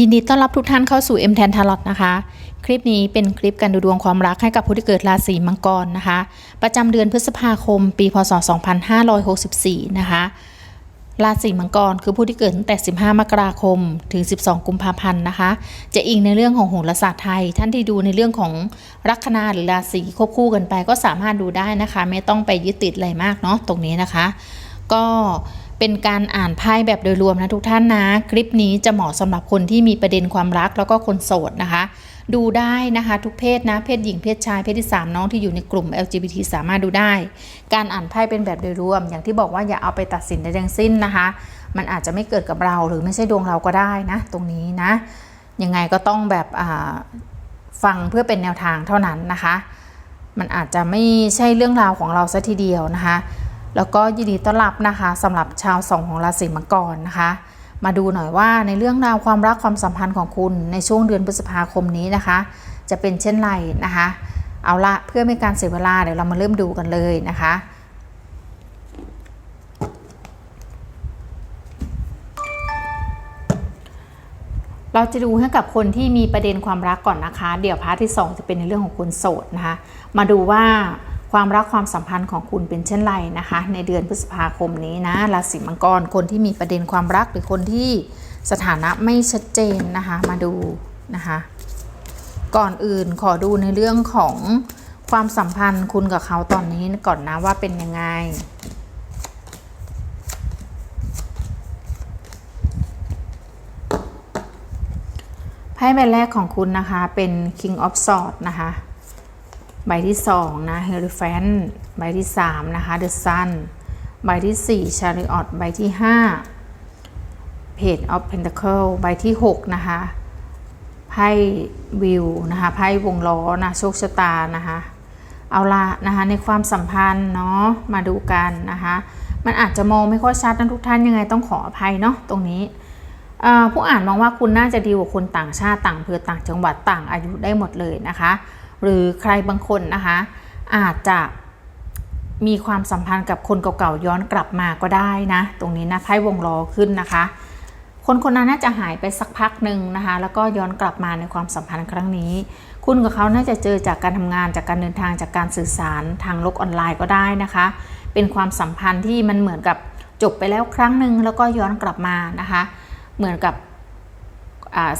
ยินดีต้อนรับทุกท่านเข้าสู่ M แทนทาร์ลอตนะคะ คลิปนี้เป็นคลิปการดูดวงความรักให้กับผู้ที่เกิดราศีมังกรนะคะ ประจำเดือนพฤษภาคม ปีพศ 2564 นะคะ ราศีมังกรคือผู้ที่เกิดตั้งแต่ 15 มกราคม ถึง 12 กุมภาพันธ์นะคะ จะอิงในเรื่องของโหราศาสตร์ไทย ท่านที่ดูในเรื่องของลัคนาหรือราศีควบคู่กันไป ก็สามารถดูได้นะคะ ไม่ต้องไปยึดติดอะไรมากเนาะตรงนี้นะคะ ก็ เป็นการอ่านไพ่แบบโดยรวมนะทุกท่านนะ คลิปนี้จะเหมาะสำหรับคนที่มีประเด็นความรักแล้วก็คนโสดนะคะ ดูได้นะคะทุกเพศนะเพศหญิงเพศชายเพศที่ 3 น้องที่อยู่ในกลุ่ม LGBT สามารถดูได้ การอ่านไพ่เป็นแบบโดยรวม อย่างที่บอกว่าอย่าเอาไปตัดสินใดทั้งสิ้นนะคะ มันอาจจะไม่เกิดกับเราหรือไม่ใช่ดวงเราก็ได้นะ ตรงนี้นะยังไงก็ต้องแบบฟังเพื่อเป็นแนวทางเท่านั้นนะคะ มันอาจจะไม่ใช่เรื่องราวของเราซะทีเดียวนะคะ แล้วก็ยินดีต้อนรับนะคะสำหรับชาวสองของราศีมังกรนะคะ มาดูหน่อยว่าในเรื่องราวความรักความสัมพันธ์ของคุณในช่วงเดือนพฤษภาคมนี้นะคะ จะเป็นเช่นไรนะคะ เอาละเพื่อไม่การเสียเวลาเดี๋ยวเรามาเริ่มดูกันเลยนะคะเราจะดูให้กับคนที่มีประเด็นความรักก่อนนะคะ เดี๋ยวพาร์ทที่ 2 จะเป็นในเรื่องของคนโสดนะคะ มาดูว่า ความรักความสัมพันธ์ของคุณเป็นเช่นไรนะคะ ในเดือนพฤษภาคมนี้นะราศีมังกรคนที่มีประเด็นความรักหรือคนที่สถานะไม่ชัดเจนนะคะมาดูนะคะก่อนอื่นขอดูในเรื่องของความสัมพันธ์คุณกับเขาตอนนี้ก่อนนะว่าเป็นยังไงไพ่ใบแรกของคุณนะคะเป็น King of Swords นะคะ ใบที่ 2 นะ h e r o p h a n t ใบที่ 3 นะคะ The Sun ใบที่ 4 Chariot ใบที่ 5 Page of Pentacle ใบที่ 6 นะคะ ไพ่วิวนะคะ ไพ่วงล้อนะ โชคชะตานะคะ เอาละนะคะ ในความสัมพันธ์เนาะ มาดูกันนะคะ มันอาจจะมองไม่ค่อยชัดนะทุกท่านยังไงต้องขออภัยเนาะตรงนี้ผู้อ่านมองว่าคุณน่าจะดีกว่าคนต่างชาติต่างอำเภอต่างจังหวัดต่างอายุได้หมดเลยนะคะ หรือใครบางคนนะคะ อาจจะมีความสัมพันธ์กับคนเก่าๆย้อนกลับมาก็ได้นะ ตรงนี้นะไพ่วงล้อขึ้นนะคะ คนคนนั้นน่าจะหายไปสักพักหนึ่งนะคะ แล้วก็ย้อนกลับมาในความสัมพันธ์ครั้งนี้ คุณกับเขาน่าจะเจอจากการทำงานจากการเดินทางจากการสื่อสารทางโลกออนไลน์ก็ได้นะคะ เป็นความสัมพันธ์ที่มันเหมือนกับจบไปแล้วครั้งหนึ่งแล้วก็ย้อนกลับมานะคะ เหมือนกับ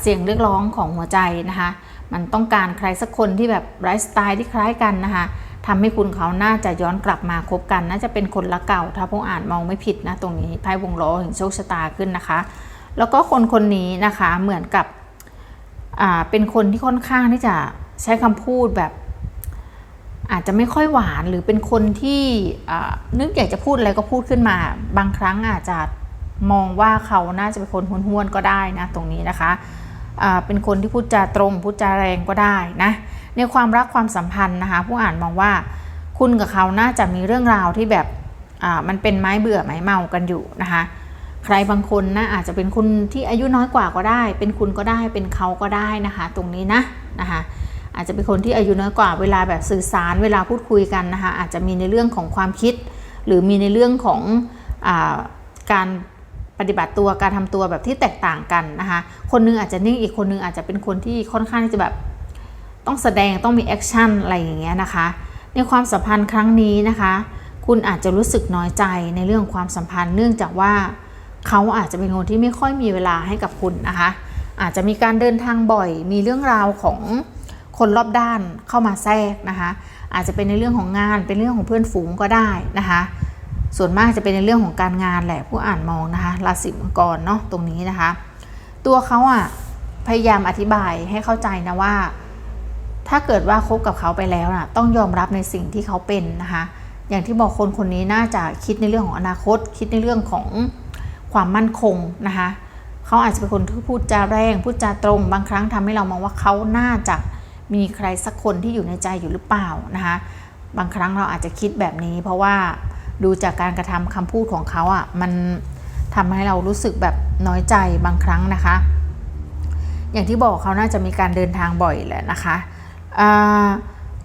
เสียงเรียกร้องของหัวใจนะคะ มันต้องการใครสักคนที่แบบไลฟ์สไตล์ที่คล้ายกันนะคะทำให้คุณเขาน่าจะย้อนกลับมาคบกัน น่าจะเป็นคนละเก่า ถ้าพวกอ่านมองไม่ผิดนะตรงนี้ไพ่วงล้อแห่งโชคชะตาขึ้นนะคะ แล้วก็คนคนนี้นะคะเหมือนกับเป็นคนที่ค่อนข้างที่จะใช้คำพูดแบบอาจจะไม่ค่อยหวานหรือเป็นคนที่นึกอยากจะพูดอะไรก็พูดขึ้นมา บางครั้งอาจจะมองว่าเขาน่าจะเป็นคนห้วนๆก็ได้นะตรงนี้นะคะ เป็นคนที่พูดจาตรงพูดจาแรงก็ได้นะ ในความรักความสัมพันธ์นะคะ ผู้อ่านมองว่า คุณกับเขาน่าจะมีเรื่องราวที่แบบมันเป็นไม้เบื่อไม้เมากันอยู่นะคะ ใครบางคนนะอาจจะเป็นคุณที่อายุน้อยกว่าก็ได้ เป็นคุณก็ได้เป็นเขาก็ได้นะคะ ตรงนี้นะนะคะอาจจะเป็นคนที่อายุน้อยกว่าเวลาแบบสื่อสารเวลาพูดคุยกันนะคะอาจจะมีในเรื่องของความคิด หรือมีในเรื่องของอการ ปฏิบัติตัวการทำตัวแบบที่แตกต่างกันนะคะ คนนึงอาจจะนิ่งอีกคนนึงอาจจะเป็นคนที่ค่อนข้างที่จะแบบต้องแสดงต้องมีแอคชั่นอะไรอย่างเงี้ยนะคะ ในความสัมพันธ์ครั้งนี้นะคะ คุณอาจจะรู้สึกน้อยใจในเรื่องความสัมพันธ์ เนื่องจากว่าเขาอาจจะเป็นคนที่ไม่ค่อยมีเวลาให้กับคุณนะคะ อาจจะมีการเดินทางบ่อย มีเรื่องราวของคนรอบด้านเข้ามาแทรกนะคะ อาจจะเป็นในเรื่องของงานเป็นเรื่องของเพื่อนฝูงก็ได้นะคะ ส่วนมากจะเป็นในเรื่องของการงานแหละผู้อ่านมองนะคะราศีมังกรเนาะตรงนี้นะคะ ตัวเขาอะพยายามอธิบายให้เข้าใจนะว่า ถ้าเกิดว่าคบกับเขาไปแล้วนะต้องยอมรับในสิ่งที่เขาเป็นนะคะอย่างที่บอกคนคนนี้น่าจะคิดในเรื่องของอนาคต คิดในเรื่องของความมั่นคงนะคะเขาอาจจะเป็นคนที่พูดจาแรงพูดจาตรง บางครั้งทำให้เรามองว่าเขาน่าจะมีใครสักคนที่อยู่ในใจอยู่หรือเปล่านะคะบางครั้งเราอาจจะคิดแบบนี้ เพราะว่า ดูจากการกระทำคำพูดของเขาอะ่ะมันทำให้เรารู้สึกแบบน้อยใจบางครั้งนะคะ อย่างที่บอกเขาน่าจะมีการเดินทางบ่อยแหละนะคะ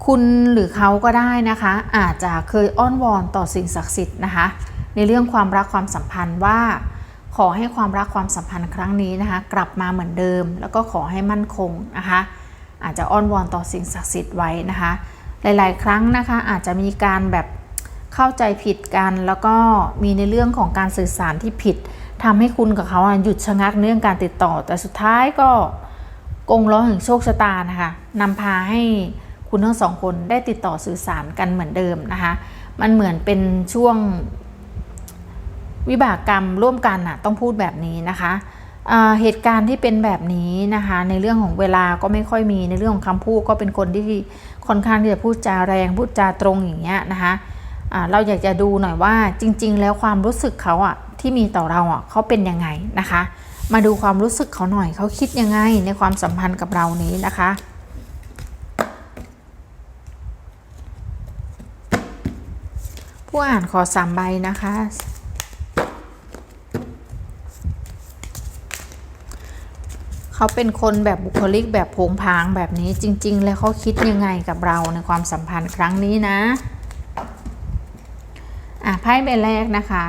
คุณหรือเขาก็ได้นะคะ อาจจะเคยอ้อนวอนต่อสิ่งศักดิ์สิทธิ์นะคะ ในเรื่องความรักความสัมพันธ์ว่า ขอให้ความรักความสัมพันธ์ครั้งนี้นะคะ กลับมาเหมือนเดิม แล้วก็ขอให้มั่นคงนะคะ อาจจะอ้อนวอนต่อสิ่งศักดิ์สิทธิ์ไว้นะคะ หลาย ๆ ครั้งนะคะอาจจะมีการแบบ เข้าใจผิดกัน แล้วก็มีในเรื่องของการสื่อสารที่ผิดทำให้คุณกับเขาหยุดชะงักเรื่องการติดต่อ แต่สุดท้ายก็กงล้อแห่งโชคชะตานะคะนำพาให้คุณทั้งสองคนได้ติดต่อสื่อสารกันเหมือนเดิมนะคะ มันเหมือนเป็นช่วงวิบากกรรมร่วมกันน่ะต้องพูดแบบนี้นะคะเหตุการณ์ที่เป็นแบบนี้นะคะ ในเรื่องของเวลาก็ไม่ค่อยมีในเรื่องของคำพูดก็เป็นคนที่ค่อนข้างที่จะพูดจาแรงพูดจาตรงอย่างเงี้ยนะคะ เราอยากจะดูหน่อยว่าจริง ๆ แล้วความรู้สึกเขาอะที่มีต่อเราอะเขาเป็นยังไงนะคะ มาดูความรู้สึกเขาหน่อยเขาคิดยังไงในความสัมพันธ์กับเรานี้นะคะผู้อ่านขอสามใบนะคะ เขาเป็นคนแบบบุคลิกแบบโผงผางแบบนี้จริง ๆ แล้วเขาคิดยังไงกับเราในความสัมพันธ์ครั้งนี้นะ พ่ใบแรกนะคะ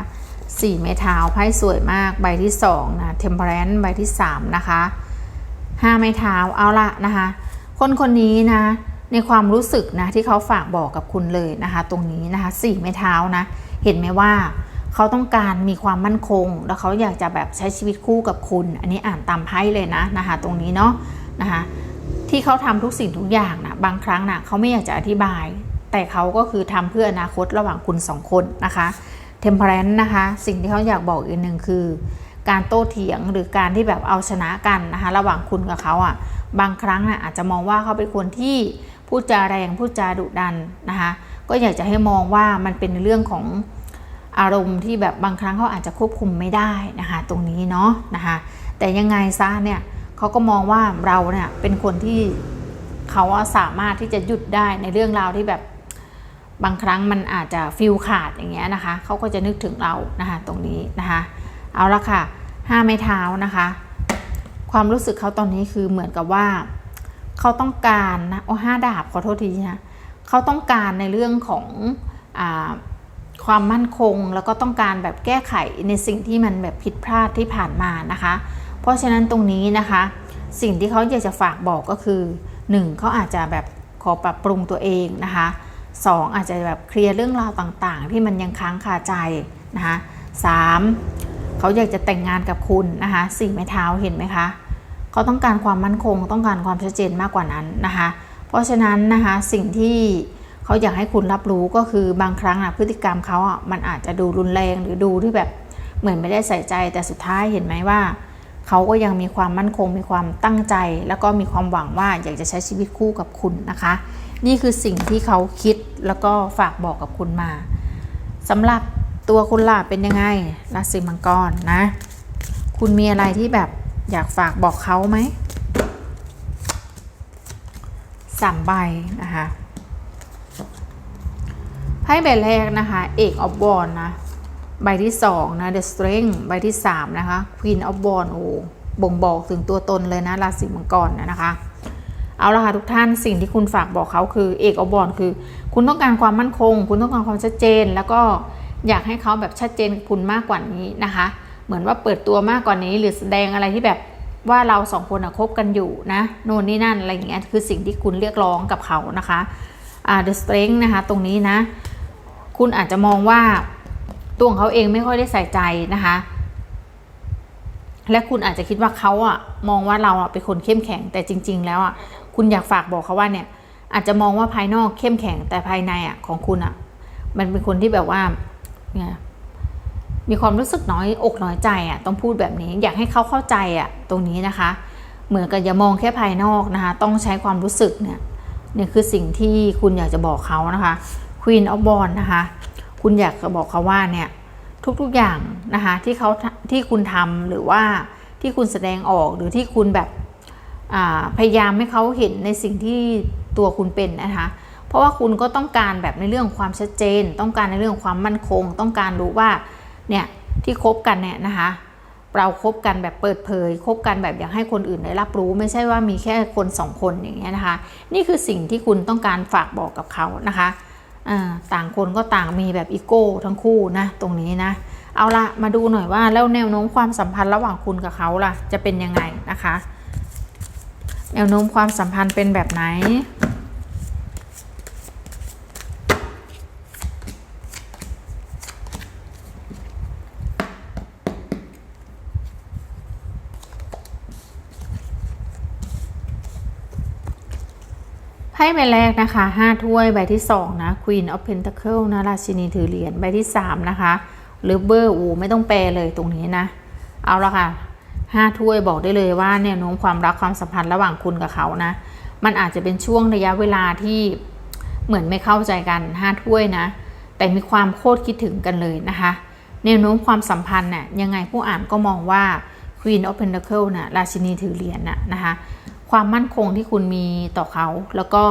สี่ไม้เท้าไพ่สวยมากใบที่สองนะเทมเพลนใบที่สามนะคะห้าไม้เท้าเอาละนะคะ คนคนนี้นะในความรู้สึกนะที่เขาฝากบอกกับคุณเลยนะคะ ตรงนี้นะคะสี่ไม้เท้านะ เห็นไหมว่าเขาต้องการมีความมั่นคง แล้วเขาอยากจะแบบใช้ชีวิตคู่กับคุณ อันนี้อ่านตามไพ่เลยนะนะคะ ตรงนี้เนาะนะคะที่เขาทำทุกสิ่งทุกอย่างนะบางครั้งนะเขาไม่อยากจะอธิบาย แต่เขาก็คือทำเพื่ออนาคตระหว่างคุณสองคนนะคะเทมเพลนนะคะ สิ่งที่เขาอยากบอกอีกหนึ่งคือ การโต้เถียงหรือการที่แบบเอาชนะกันนะคะ ระหว่างคุณกับเขาอะ บางครั้งนะอาจจะมองว่าเขาเป็นคนที่พูดจาแรงพูดจาดุดันนะคะ ก็อยากจะให้มองว่ามันเป็นเรื่องของอารมณ์ที่แบบบางครั้งเขาอาจจะควบคุมไม่ได้นะคะ ตรงนี้เนาะนะคะ แต่ยังไงซะเนี่ยเขาก็มองว่าเราเนี่ยเป็นคนที่เขาสามารถที่จะหยุดได้ในเรื่องราวที่แบบ บางครั้งมันอาจจะฟิลขาดอย่างเงี้ยนะคะเขาก็จะนึกถึงเรานะคะตรงนี้นะคะเอาละค่ะห้าไม้เท้านะคะ ความรู้สึกเขาตอนนี้คือเหมือนกับว่าเขาต้องการนะโอ้ห้าดาบขอโทษทีนะเขาต้องการในเรื่องของอความมั่นคงแล้วก็ต้องการแบบแก้ไขในสิ่งที่มันแบบผิดพลาดที่ผ่านมานะคะ เพราะฉะนั้นตรงนี้นะคะ สิ่งที่เขาอยากจะฝากบอกก็คือ 1. เขาอาจจะแบบขอปรับปรุงตัวเองนะคะ 2. อาจจะแบบเคลียร์เรื่องราวต่างๆ ที่มันยังค้างคาใจนะคะ 3. เขาอยากจะแต่งงานกับคุณนะคะสี่ไม้เท้าเห็นไหมคะเขาต้องการความมั่นคง ต้องการความชัดเจนมากกว่านั้นนะคะเพราะฉะนั้นนะคะสิ่งที่เขาอยากให้คุณรับรู้ก็คือบางครั้งอะพฤติกรรมเขาอะมันอาจจะดูรุนแรงหรือดูที่แบบเหมือนไม่ได้ใส่ใจแต่สุดท้ายเห็นไหมว่าเขาก็ยังมีความมั่นคง มีความตั้งใจ แล้วก็มีความหวังว่าอยากจะใช้ชีวิตคู่กับคุณนะคะ นี่คือสิ่งที่เขาคิดแล้วก็ฝากบอกกับคุณมาสำหรับตัวคุณล่ะเป็นยังไงราศีมังกรนะ คุณมีอะไรที่แบบอยากฝากบอกเขาไหมสามใบนะคะไพ่ใบแรกนะคะเอกออฟบอลนะใบที่สองนะ The Strength ใบที่สามนะคะ Queen of b a l l โอ้บ่งบอกถึงตัวตนเลยนะราศีมังกรนะคะ เอาละค่ะทุกท่านสิ่งที่คุณฝากบอกเขาคือเอกอบอลคือ คุณต้องการความมั่นคง คุณต้องการความชัดเจน แล้วก็อยากให้เขาแบบชัดเจนคุณมากกว่านี้นะคะ เหมือนว่าเปิดตัวมากกว่านี้ หรือแสดงอะไรที่แบบว่าเราสองคนอะคบกันอยู่นะโน่นนี่นั่นอะไรอย่างเงี้ยคือสิ่งที่คุณเรียกร้องกับเขานะคะอ่า the strength นะคะ ตรงนี้นะ คุณอาจจะมองว่าตัวของเขาเองไม่ค่อยได้ใส่ใจนะคะและคุณอาจจะคิดว่าเขาอะมองว่าเราอะเป็นคนเข้มแข็งแต่จริง ๆ แล้วอะ คุณอยากฝากบอกเขาว่าเนี่ย อาจจะมองว่าภายนอกเข้มแข็งแต่ภายในอะของคุณอะ มันเป็นคนที่แบบว่าเนี่ยมีความรู้สึกน้อยอกน้อยใจอะต้องพูดแบบนี้ อยากให้เขาเข้าใจอะตรงนี้นะคะ เหมือนกับอย่ามองแค่ภายนอกนะคะ ต้องใช้ความรู้สึกเนี่ยเนี่ยคือสิ่งที่คุณอยากจะบอกเขานะคะ Queen of b a l l นะคะ คุณอยากจะบอกเขาว่าเนี่ยทุกๆอย่างนะคะที่เขาที่คุณทำหรือว่าที่คุณแสดงออกหรือที่คุณแบบ พยายามให้เขาเห็นในสิ่งที่ตัวคุณเป็นนะคะเพราะว่าคุณก็ต้องการแบบในเรื่องความชัดเจน ต้องการในเรื่องความมั่นคง ต้องการรู้ว่าเนี่ยที่คบกันเนี่ยนะคะเราครบกันแบบเปิดเผยคบกันแบบอยากให้คนอื่นได้รับรู้ ไม่ใช่ว่ามีแค่คนสองคนอย่างเงี้ยนะคะ นี่คือสิ่งที่คุณต้องการฝากบอกกับเขานะคะต่างคนก็ต่างมีแบบอีโก้ทั้งคู่นะตรงนี้นะ เอาละมาดูหน่อยว่าแล้วแนวโน้มความสัมพันธ์ระหว่างคุณกับเขาล่ะจะเป็นยังไงนะคะ แนวโน้มความสัมพันธ์เป็นแบบไหน ไพ่ใบแรกนะคะห้าถ้วยใบที่สองนะ Queen of Pentacle นะ ราชินีถือเหรียญใบที่สามนะคะหรือเบอร์อูไม่ต้องแปลเลยตรงนี้นะ เอาละค่ะ ห้าถ้วยบอกได้เลยว่าแนวโน้มความรักความสัมพันธ์ระหว่างคุณกับเขานะ มันอาจจะเป็นช่วงระยะเวลาที่เหมือนไม่เข้าใจกันห้าถ้วยนะ แต่มีความโคตรคิดถึงกันเลยนะคะ แนวโน้มความสัมพันธ์น่ะยังไงผู้อ่านก็มองว่า Queen of Pentacle น่ะราชินีถือเหรียญน่ะนะคะ ความมั่นคงที่คุณมีต่อเขา แล้วก็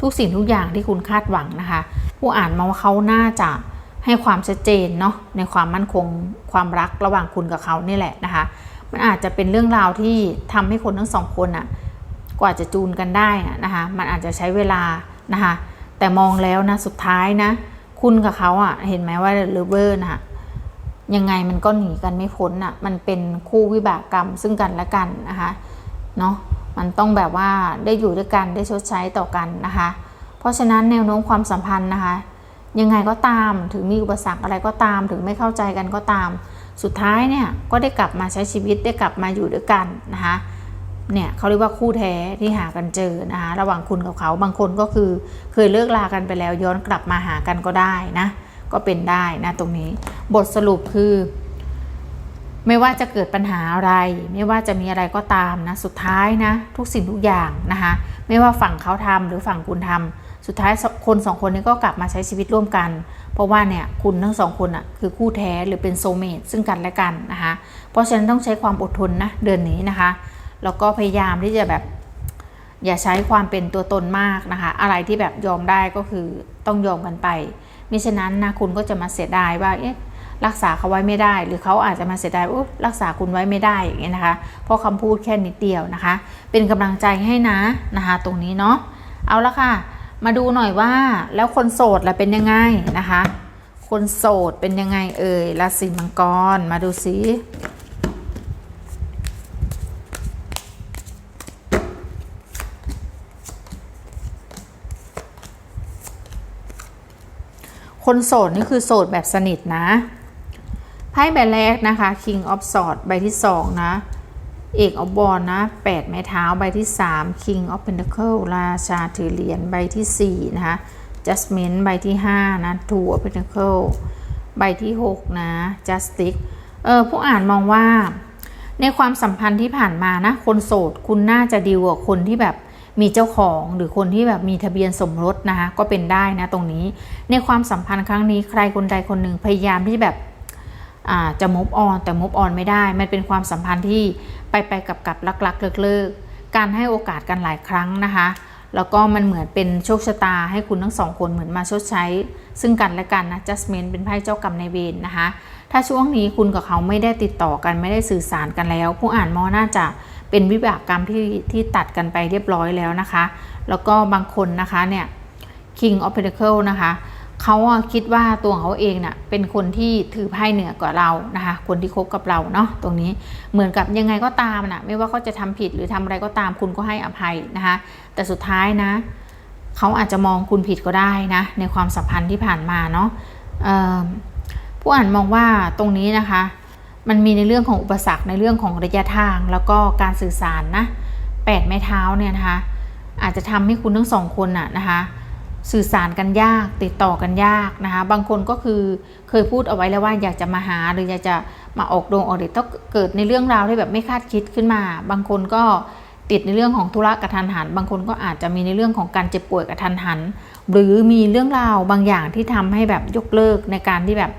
ทุกสิ่งทุกอย่างที่คุณคาดหวังนะคะ ผู้อ่านมาว่าเขาน่าจะให้ความชัดเจนเนาะในความมั่นคงความรักระหว่างคุณกับเขานี่แหละนะคะ มันอาจจะเป็นเรื่องราวที่ทำให้คนทั้งสองคนอะกว่าจะจูนกันได้นะคะมันอาจจะใช้เวลานะคะแต่มองแล้วนะสุดท้ายนะ คุณกับเขาอะเห็นไหมว่าเลเวอร์นะคะยังไงมันก็หนีกันไม่พ้นอะมันเป็นคู่วิบากกรรมซึ่งกันและกันนะคะเนาะมันต้องแบบว่าได้อยู่ด้วยกันได้ชดใช้ต่อกันนะคะ เพราะฉะนั้นแนวโน้มความสัมพันธ์นะคะ ยังไงก็ตามถึงมีอุปสรรคอะไรก็ตาม ถึงไม่เข้าใจกันก็ตาม สุดท้ายเนี่ยก็ได้กลับมาใช้ชีวิตได้กลับมาอยู่ด้วยกันนะคะเนี่ยเขาเรียกว่าคู่แท้ที่หากันเจอนะคะระหว่างคุณกับเขาบางคนก็คือเคยเลิกลากันไปแล้วย้อนกลับมาหากันก็ได้นะก็เป็นได้นะตรงนี้บทสรุปคือ ไม่ว่าจะเกิดปัญหาอะไร ไม่ว่าจะมีอะไรก็ตามนะสุดท้ายนะทุกสิ่งทุกอย่างนะคะไม่ว่าฝั่งเขาทำหรือฝั่งคุณทำ สุดท้ายคนสองคนนี้ก็กลับมาใช้ชีวิตร่วมกัน เพราะว่าเนี่ยคุณทั้งสองคนอะคือคู่แท้หรือเป็นโซเมตซึ่งกันและกันนะคะเพราะฉะนั้นต้องใช้ความอดทนนะเดือนนี้นะคะแล้วก็พยายามที่จะแบบอย่าใช้ความเป็นตัวตนมากนะคะ อะไรที่แบบยอมได้ก็คือต้องยอมกันไปมิฉะนั้นนะคุณก็จะมาเสียดายว่าเอ๊ะรักษาเขาไว้ไม่ได้ หรือเขาอาจจะมาเสียดายว่ารักษาคุณไว้ไม่ได้อย่างเงี้ยนะคะ เพราะคำพูดแค่นิดเดียวนะคะ เป็นกำลังใจให้นะนะคะ ตรงนี้เนาะเอาละค่ะ มาดูหน่อยว่าแล้วคนโสดล่ะเป็นยังไงนะคะ คนโสดเป็นยังไงเอ่ยราศีมังกรมาดูสิคนโสดนี่คือโสดแบบสนิทนะ ไพ่ใบแรกนะคะ King of Swords ใบที่2นะ เอกอบบอลนะ8ไม้เท้าใบที่ 3 King of Pentacle ราชาถือเหรียญใบที่ 4 นะคะ Judgment ใบที่ 5 นะ Two of Pentacle ใบที่ 6 นะ Justice เออผู้อ่านมองว่า ในความสัมพันธ์ที่ผ่านมานะ คนโสดคุณน่าจะดีกว่าคนที่แบบมีเจ้าของหรือคนที่แบบมีทะเบียนสมรสนะคะก็เป็นได้นะตรงนี้ ในความสัมพันธ์ครั้งนี้ใครคนใดคนหนึ่งพยายามที่แบบ จะมุฟออนแต่มุฟออนไม่ได้ มันเป็นความสัมพันธ์ที่ไปไปกับกับลักลักเลิกเลิกการให้โอกาสกันหลายครั้งนะคะ แล้วก็มันเหมือนเป็นโชคชะตาให้คุณทั้งสองคนเหมือนมาชดใช้ ซึ่งกันและกันนะ justment เป็นไพ่เจ้ากรรมในเวรนะคะ ถ้าช่วงนี้คุณกับเขาไม่ได้ติดต่อกันไม่ได้สื่อสารกันแล้ว ผู้อ่านมอน่าจะเป็นวิบากกรรมที่ที่ตัดกันไปเรียบร้อยแล้วนะคะ แล้วก็บางคนนะคะเนี่ย King of Pentacle นะคะ เขาคิดว่าตัวเขาเองเนะ่ะเป็นคนที่ถือไพ่เหนือกว่าเรานะคะ คนที่คบกับเราเนาะตรงนี้เหมือนกับยังไงก็ตามนะ่ะไม่ว่าเขาจะทำผิดหรือทำอะไรก็ตามคุณก็ให้อภัยนะคะ แต่สุดท้ายนะเขาอาจจะมองคุณผิดก็ได้นะ ในความสัมพันธ์ที่ผ่านมาเนาะผู้อ่านมองว่าตรงนี้นะคะ มันมีในเรื่องของอุปสรรคในเรื่องของระยะทางแล้วก็การสื่อสารนะแปดไม้เท้าเนี่ยนะคะ อาจจะทำให้คุณทั้งสองคนน่ะนะคะ สื่อสารกันยาก ติดต่อกันยากนะคะบางคนก็คือเคยพูดเอาไว้แล้วว่าอยากจะมาหาหรืออยากจะมาออกดงออกเดทต้องเกิดในเรื่องราวที่แบบไม่คาดคิดขึ้นมา บางคนก็ติดในเรื่องของธุระกระทันหัน บางคนก็อาจจะมีในเรื่องของการเจ็บป่วยกระทันหัน หรือมีเรื่องราวบางอย่างที่ทำให้แบบยกเลิกในการที่แบบ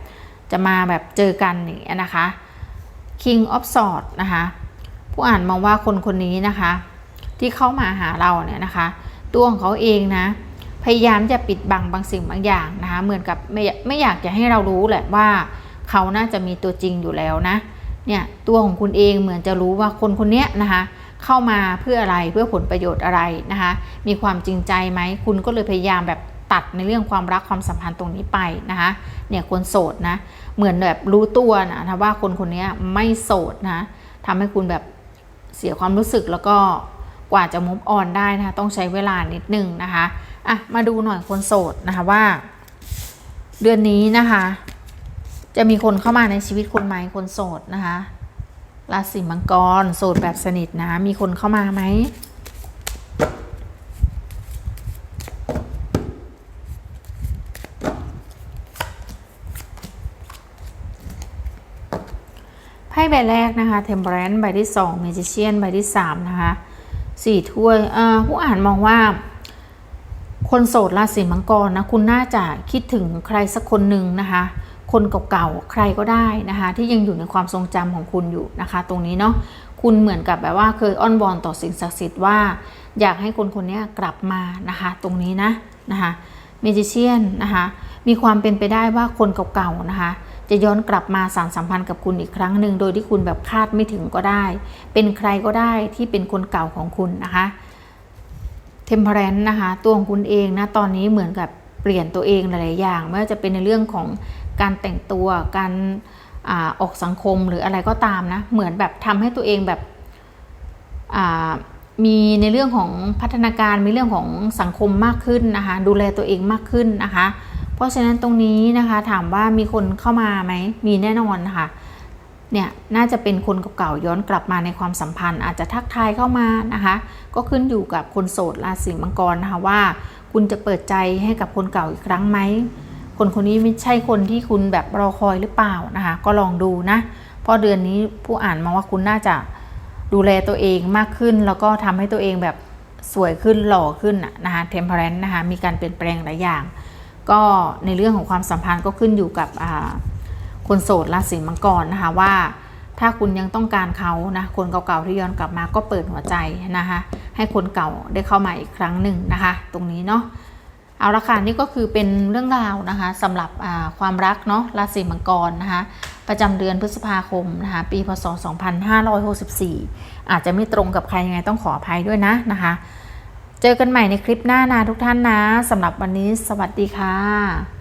จะมาแบบเจอกันอย่างนี้นะคะ King of Swords นะคะผู้อ่านมองว่าคนคนนี้นะคะ ที่เข้ามาหาเราเนี่ยนะคะ ตัวของเขาเองนะ พยายามจะปิดบังบางสิ่งบางอย่างนะคะเหมือนกับไม่ไม่อยากจะให้เรารู้แหละว่า เขาน่าจะมีตัวจริงอยู่แล้วนะเนี่ยตัวของคุณเองเหมือนจะรู้ว่าคนคนนี้นะคะเข้ามาเพื่ออะไรเพื่อผลประโยชน์อะไรนะคะมีความจริงใจไหมคุณก็เลยพยายามแบบตัดในเรื่องความรักความสัมพันธ์ตรงนี้ไปนะคะเนี่ยคนโสดนะเหมือนแบบรู้ตัวนะว่าคนคนนี้ไม่โสดนะทำให้คุณแบบเสียความรู้สึกแล้วก็กว่าจะมุฟออนได้นะคะต้องใช้เวลานิดนึงนะคะ อะมาดูหน่อยคนโสดนะคะว่า เดือนนี้นะคะ จะมีคนเข้ามาในชีวิตคุณไหมคนโสดนะคะราศีมังกรโสดแบบสนิทนะ มีคนเข้ามาไหมไพ่ใบแรกนะคะ Temperance ใบที่2 Magician ใบที่3นะคะสี่ถ้วยอ่าผู้อ่านมองว่า คนโสดราศีมังกรนะคุณน่าจะคิดถึงใครสักคนหนึ่งนะคะ คนเก่าๆใครก็ได้นะคะ ที่ยังอยู่ในความทรงจำของคุณอยู่นะคะ ตรงนี้เนาะคุณเหมือนกับแบบว่าเคยอ้อนวอนต่อสิ่งศักดิ์สิทธิ์ว่า อยากให้คนคนนี้กลับมานะคะ ตรงนี้นะนะคะเมจิเชียนนะคะมีความเป็นไปได้ว่าคนเก่าๆนะคะ จะย้อนกลับมาสานสัมพันธ์กับคุณอีกครั้งหนึ่งโดยที่คุณแบบคาดไม่ถึงก็ได้ เป็นใครก็ได้ที่เป็นคนเก่าของคุณนะคะ เทมเพลนนะคะ ตัวของคุณเองนะตอนนี้เหมือนกับเปลี่ยนตัวเองหลาย ๆ อย่าง ไม่ว่าจะเป็นในเรื่องของการแต่งตัวการอาออกสังคมหรืออะไรก็ตามนะ เหมือนแบบทำให้ตัวเองแบบมีในเรื่องของพัฒนาการมีเรื่องของสังคมมากขึ้นนะคะ ดูแลตัวเองมากขึ้นนะคะ เพราะฉะนั้นตรงนี้นะคะถามว่ามีคนเข้ามาไหมมีแน่นอนนะคะ เนี่ยน่าจะเป็นคนเก่าๆย้อนกลับมาในความสัมพันธ์ อาจจะทักทายเข้ามานะคะ ก็ขึ้นอยู่กับคนโสดราศีมังกรนะคะว่า คุณจะเปิดใจให้กับคนเก่าอีกครั้งไหมคนคนนี้ไม่ใช่คนที่คุณแบบรอคอยหรือเปล่านะคะ ก็ลองดูนะเพราะเดือนนี้ผู้อ่านมาว่าคุณน่าจะดูแลตัวเองมากขึ้น แล้วก็ทำให้ตัวเองแบบสวยขึ้นหล่อขึ้นนะนะคะเทมเพลนนะคะมีการเปลี่ยนแปลงหลายอย่าง ก็ในเรื่องของความสัมพันธ์ก็ขึ้นอยู่กับอ่า คนโสดราศีมังกรนะคะว่า ถ้าคุณยังต้องการเขานะคนเก่าๆที่ย้อนกลับมาก็เปิดหัวใจนะคะให้คนเก่าได้เข้ามาอีกครั้งหนึ่งนะคะ ตรงนี้เนาะเอาละค่ะนี่ก็คือเป็นเรื่องราวนะคะสำหรับความรักเนาะราศีมังกรนะคะประจำเดือนพฤษภาคมนะคะปีพศ 2564 อาจจะไม่ตรงกับใครยังไงต้องขออภัยด้วยนะนะคะ เจอกันใหม่ในคลิปหน้านะทุกท่านนะสำหรับวันนี้สวัสดีค่ะ